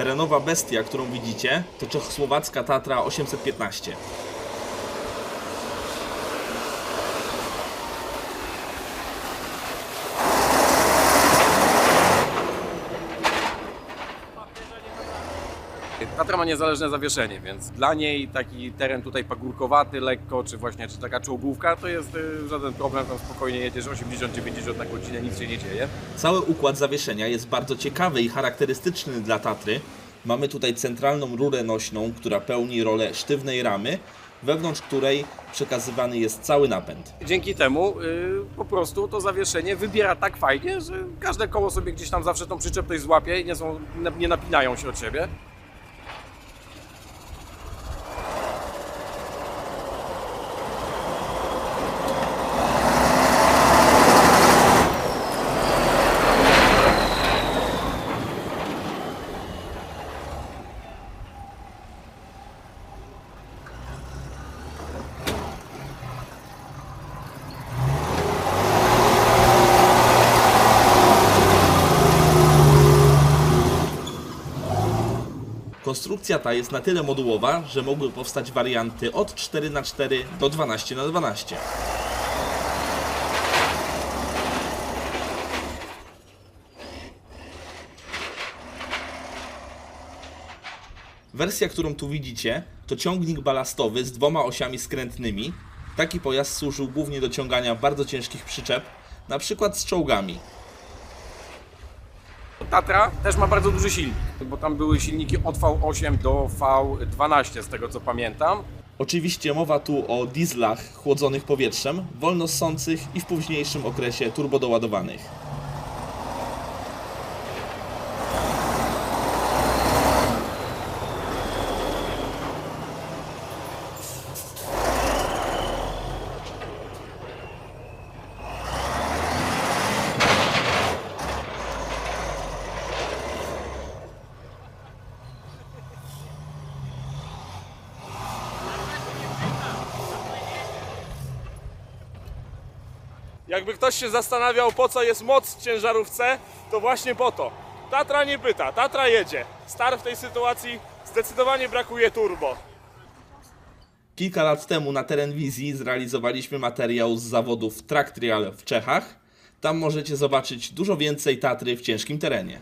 Terenowa bestia, którą widzicie, to czechosłowacka Tatra 815. Tatra ma niezależne zawieszenie, więc dla niej taki teren tutaj pagórkowaty lekko, czy właśnie czy taka czołgówka, to jest y, żaden problem, tam spokojnie jedziesz 80-90 na godzinę, nic się nie dzieje. Cały układ zawieszenia jest bardzo ciekawy i charakterystyczny dla Tatry. Mamy tutaj centralną rurę nośną, która pełni rolę sztywnej ramy, wewnątrz której przekazywany jest cały napęd. Dzięki temu y, po prostu to zawieszenie wybiera tak fajnie, że każde koło sobie gdzieś tam zawsze tą przyczepność złapie i nie, są, nie napinają się od siebie. Konstrukcja ta jest na tyle modułowa, że mogły powstać warianty od 4x4 do 12x12. Wersja, którą tu widzicie, to ciągnik balastowy z dwoma osiami skrętnymi. Taki pojazd służył głównie do ciągania bardzo ciężkich przyczep, na przykład z czołgami. Tatra też ma bardzo duży silnik, bo tam były silniki od V8 do V12 z tego co pamiętam. Oczywiście mowa tu o dieslach chłodzonych powietrzem, wolno ssących i w późniejszym okresie turbodoładowanych. Jakby ktoś się zastanawiał, po co jest moc w ciężarówce, to właśnie po to. Tatra nie pyta, Tatra jedzie. Star w tej sytuacji zdecydowanie brakuje turbo. Kilka lat temu na teren wizji zrealizowaliśmy materiał z zawodów Track Trial w Czechach. Tam możecie zobaczyć dużo więcej Tatry w ciężkim terenie.